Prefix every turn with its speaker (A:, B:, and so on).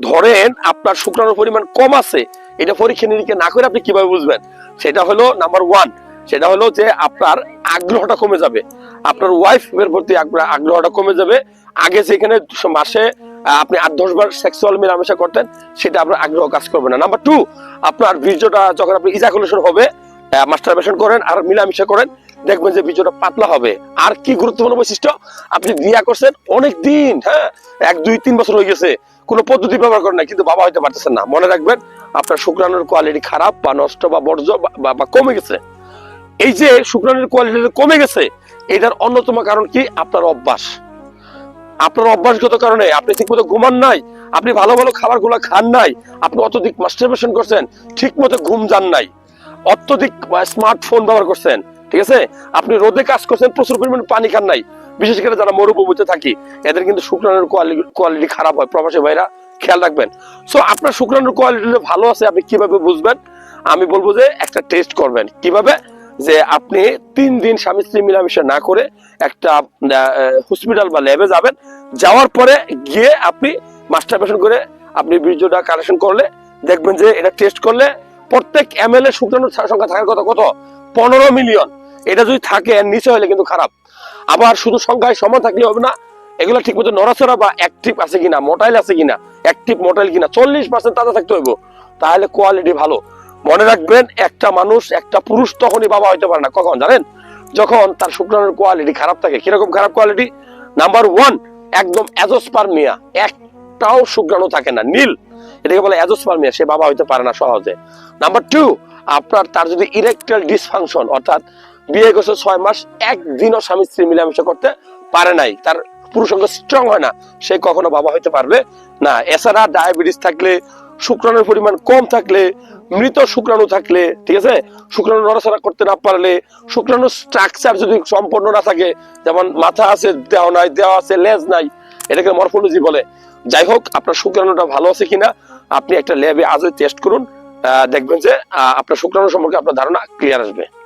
A: ধরেন আপনার শুক্রাণুর পরিমাণ কম আছে, এটা পরীক্ষা নিরীক্ষা না করে আপনি কীভাবে বুঝবেন? সেটা হলো নাম্বার ওয়ান সেটা হলো যে আপনার আগ্রহটা কমে যাবে। আপনার ওয়াইফের প্রতি আগ্রহটা কমে যাবে। আগে যেখানে মাসে আপনি আট দশ বার সেক্সুয়াল মেলামেশা করতেন, সেটা আপনার আগ্রহ কাজ করবে না। নাম্বার টু আপনার বীর্যটা যখন আপনি ইজাকুলেশন হবে মাস্টারবেশন করেন আর মিলামিশা করেন দেখবেন যে বীর্যটা পাতলা হবে। আর কি গুরুত্বপূর্ণ বৈশিষ্ট্য? আপনি বিয়া করছেন অনেক দিন হ্যাঁ? এক, দুই, তিন বছর হয়ে গেছে। কোনো পদ্ধতি ব্যবহার করেন না কিন্তু বাবা হইতে পারতেছেন না। মনে রাখবেন, আপনার শুক্রাণুর কোয়ালিটি খারাপ বা নষ্ট বা বর্জ্য বা- কমে গেছে। এই যে শুক্রাণুর কোয়ালিটি কমে গেছে, এটার অন্যতম কারণ কি? আপনার অভ্যাস। আপনার অভ্যাসগত কারণে আপনি ঠিকমতো ঘুমান নাই, আপনি ভালো ভালো খাবারগুলো খান নাই, আপনি অত্যধিক মাস্টারবেশন করছেন ঠিক মতো ঘুম যান নাই, অত্যধিক স্মার্টফোন ব্যবহার করছেন ঠিক আছে? আপনি রোদে কাজ করছেন, প্রচুর পরিমাণে পানি খান নাই। বিশেষ করে যারা মরুভূমিতে থাকি, এদের কিন্তু শুক্রাণুর কোয়ালিটি খারাপ হয়। প্রবাসী ভাইরা, খেয়াল রাখবেন। সো আপনার শুক্রাণুর কোয়ালিটি ভালো আছে, আপনি কীভাবে বুঝবেন? আমি বলব যে একটা টেস্ট করবেন। কীভাবে? যে আপনি তিন দিন স্বামী স্ত্রী মিলামিশা না করে একটা হসপিটাল বা ল্যাবে যাবেন। যাওয়ার পরে গিয়ে আপনি মাস্টারবেশন করে আপনি বীর্যটা কালেকশন করলে দেখবেন যে এটা টেস্ট করলে প্রত্যেক এম এল এর শুক্রাণুর সংখ্যা থাকার কথা কত? পনেরো মিলিয়ন এটা যদি থাকে নিচে হলে কিন্তু খারাপ। আবার শুধু সংখ্যায় সমান থাকলে হবে না, এগুলো ঠিক মতো নড়াচড়া বা অ্যাক্টিভ আছে কিনা মোটাইল আছে কিনা অ্যাক্টিভ মোটাইল কিনা, চল্লিশ পার্সেন্ট তাজা থাকতে হইব। তাহলে কোয়ালিটি ভালো। মনে রাখবেন, একটা মানুষ, একটা পুরুষ তখনই বাবা হইতে পারে না। কখন? জানেন? যখন তার শুক্রাণুর কোয়ালিটি খারাপ থাকে। কীরকম খারাপ কোয়ালিটি নাম্বার ওয়ান একদম অ্যাজোস্পার্মিয়া একটাও শুক্রাণু থাকে না। নীল, এটাকে বলে অ্যাজোস্পার্মিয়া, সে বাবা হইতে পারে না সহজে। নাম্বার টু আপনার তার যদি ইরেকটাল ডিসফাংশন অর্থাৎ বিয়ে করছে ছয় মাস, একদিনও স্বামী স্ত্রী মিলামেশা করতে পারে নাই, তার পুরুষাঙ্গ স্ট্রং হয় না, সে কখনো বাবা হইতে পারবে না। এছাড়া ডায়াবেটিস থাকলে, শুক্রাণুর পরিমাণ কম থাকলে, মৃত শুক্রাণু থাকলে, ঠিক আছে? শুক্রাণু নড়াচড়া করতে না পারলে শুক্রাণু স্ট্রাকচার যদি সম্পূর্ণ না থাকে, যেমন মাথা আছে, দেহ নাই, দেহ আছে, লেজ নাই এটাকে মরফোলজি বলে। যাই হোক আপনার শুক্রাণুটা ভালো আছে কিনা, আপনি একটা ল্যাবে আজই টেস্ট করুন। দেখবেন যে আপনার শুক্রাণু সম্পর্কে আপনার ধারণা ক্লিয়ার আসবে।